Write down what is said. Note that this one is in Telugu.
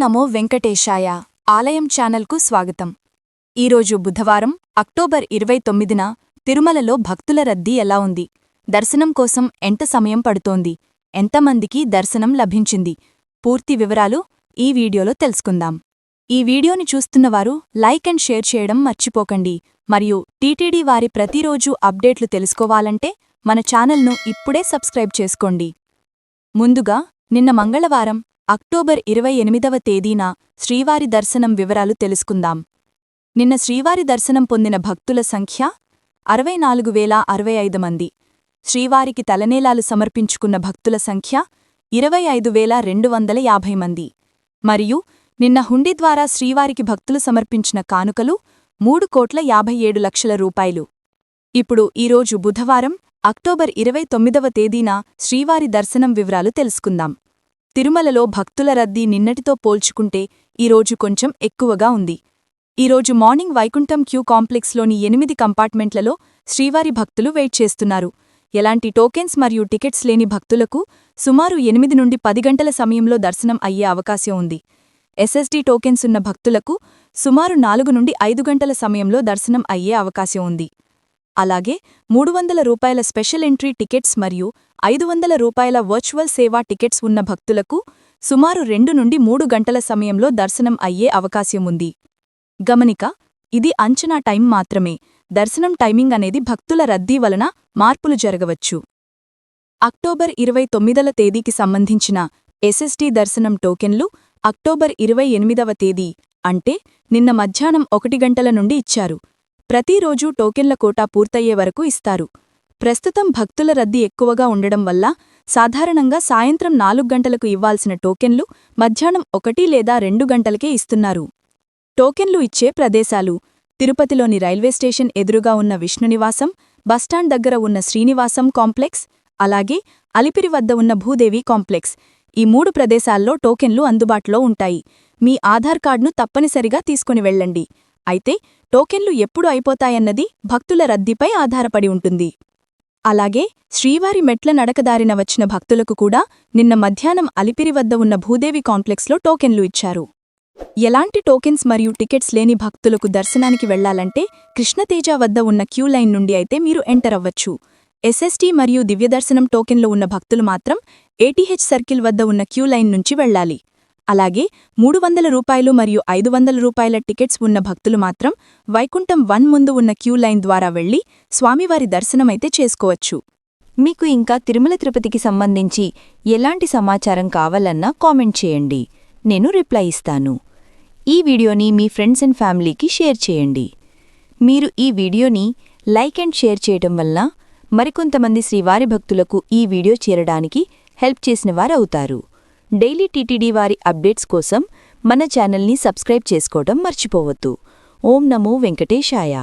నమో వెంకటేశాయ ఆలయం ఛానల్కు స్వాగతం. ఈరోజు బుధవారం అక్టోబర్ ఇరవై తొమ్మిదిన తిరుమలలో భక్తుల రద్దీ ఎలా ఉంది? దర్శనం కోసం ఎంత సమయం పడుతోంది? ఎంతమందికి దర్శనం లభించింది? పూర్తి వివరాలు ఈ వీడియోలో తెలుసుకుందాం. ఈ వీడియోని చూస్తున్నవారు లైక్ అండ్ షేర్ చేయడం మర్చిపోకండి. మరియు టీటీడీ వారి ప్రతిరోజు అప్డేట్లు తెలుసుకోవాలంటే మన ఛానల్ను ఇప్పుడే సబ్స్క్రైబ్ చేసుకోండి. ముందుగా నిన్న మంగళవారం అక్టోబర్ ఇరవై ఎనిమిదవ తేదీన శ్రీవారి దర్శనం వివరాలు తెలుసుకుందాం. నిన్న శ్రీవారి దర్శనం పొందిన భక్తుల సంఖ్య అరవై నాలుగు వేల అరవై ఐదు మంది. శ్రీవారికి తలనేలాలు సమర్పించుకున్న భక్తుల సంఖ్య ఇరవై ఐదు వేల రెండు వందల యాభై మంది. మరియు నిన్న హుండీ ద్వారా శ్రీవారికి భక్తులు సమర్పించిన కానుకలు మూడు కోట్ల యాభై ఏడు లక్షల రూపాయలు. ఇప్పుడు ఈరోజు బుధవారం అక్టోబర్ ఇరవై తొమ్మిదవ తేదీన శ్రీవారి దర్శనం వివరాలు తెలుసుకుందాం. తిరుమలలో భక్తుల రద్దీ నిన్నటితో పోల్చుకుంటే ఈరోజు కొంచెం ఎక్కువగా ఉంది. ఈరోజు మార్నింగ్ వైకుంఠం క్యూ కాంప్లెక్స్లోని ఎనిమిది కంపార్ట్మెంట్లలో శ్రీవారి భక్తులు వెయిట్ చేస్తున్నారు. ఎలాంటి టోకెన్స్ మరియు టికెట్స్ లేని భక్తులకు సుమారు ఎనిమిది నుండి పది గంటల సమయంలో దర్శనం అయ్యే అవకాశం ఉంది. ఎస్ఎస్డి టోకెన్స్ ఉన్న భక్తులకు సుమారు నాలుగు నుండి ఐదు గంటల సమయంలో దర్శనం అయ్యే అవకాశం ఉంది. అలాగే మూడు వందల రూపాయల స్పెషల్ ఎంట్రీ టికెట్స్ మరియు ఐదు వందల రూపాయల వర్చువల్ సేవా టికెట్స్ ఉన్న భక్తులకు సుమారు రెండు నుండి మూడు గంటల సమయంలో దర్శనం అయ్యే అవకాశం ఉంది గమనిక ఇది అంచనా టైం మాత్రమే. దర్శనం టైమింగ్ అనేది భక్తుల రద్దీ వలన మార్పులు జరగవచ్చు. అక్టోబర్ ఇరవై తొమ్మిదల తేదీకి సంబంధించిన ఎస్ఎస్టీ దర్శనం టోకెన్లు అక్టోబర్ ఇరవై ఎనిమిదవ తేదీ అంటే నిన్న మధ్యాహ్నం ఒకటి గంటల నుండి ఇచ్చారు. ప్రతిరోజూ టోకెన్ల కోటా పూర్తయ్యే వరకు ఇస్తారు. ప్రస్తుతం భక్తుల రద్దీ ఎక్కువగా ఉండడం వల్ల సాధారణంగా సాయంత్రం నాలుగు గంటలకు ఇవ్వాల్సిన టోకెన్లు మధ్యాహ్నం ఒకటి లేదా రెండు గంటలకే ఇస్తున్నారు. టోకెన్లు ఇచ్చే ప్రదేశాలు తిరుపతిలోని రైల్వే స్టేషన్ ఎదురుగా ఉన్న విష్ణునివాసం బస్టాండ్ దగ్గర ఉన్న శ్రీనివాసం కాంప్లెక్స్ అలాగే అలిపిరి వద్ద ఉన్న భూదేవి కాంప్లెక్స్. ఈ మూడు ప్రదేశాల్లో టోకెన్లు అందుబాటులో ఉంటాయి. మీ ఆధార్ కార్డును తప్పనిసరిగా తీసుకుని వెళ్ళండి. అయితే టోకెన్లు ఎప్పుడు అయిపోతాయన్నది భక్తుల రద్దీపై ఆధారపడి ఉంటుంది. అలాగే శ్రీవారి మెట్ల నడకదారిన వచ్చిన భక్తులకు కూడా నిన్న మధ్యాహ్నం అలిపిరి వద్ద ఉన్న భూదేవి కాంప్లెక్స్లో టోకెన్లు ఇచ్చారు. ఎలాంటి టోకెన్స్ మరియు టికెట్స్ లేని భక్తులకు దర్శనానికి వెళ్ళాలంటే కృష్ణతేజ వద్ద ఉన్న క్యూ లైన్ నుండి అయితే మీరు ఎంటర్ అవ్వచ్చు. ఎస్ఎస్టీ మరియు దివ్యదర్శనం టోకెన్లో ఉన్న భక్తులు మాత్రం ఏటీహెచ్ సర్కిల్ వద్ద ఉన్న క్యూ లైన్ నుంచి వెళ్ళాలి అలాగే మూడు వందల రూపాయలు మరియు ఐదు వందల రూపాయల టికెట్స్ ఉన్న భక్తులు మాత్రం వైకుంఠం వన్ ముందు ఉన్న క్యూ లైన్ ద్వారా వెళ్ళి స్వామివారి దర్శనమైతే చేసుకోవచ్చు. మీకు ఇంకా తిరుమల తిరుపతికి సంబంధించి ఎలాంటి సమాచారం కావాలన్నా కామెంట్ చేయండి. నేను రిప్లై ఇస్తాను. ఈ వీడియోని మీ ఫ్రెండ్స్ అండ్ ఫ్యామిలీకి షేర్ చేయండి. మీరు ఈ వీడియోని లైక్ అండ్ షేర్ చేయటం వల్ల మరికొంతమంది శ్రీవారి భక్తులకు ఈ వీడియో చేరడానికి హెల్ప్ చేసిన వారవుతారు. డైలీ టీటీడీ వారి అప్డేట్స్ కోసం మన ఛానల్ని సబ్స్క్రైబ్ చేసుకోవడం మర్చిపోవద్దు. ఓం నమో వెంకటేశాయ.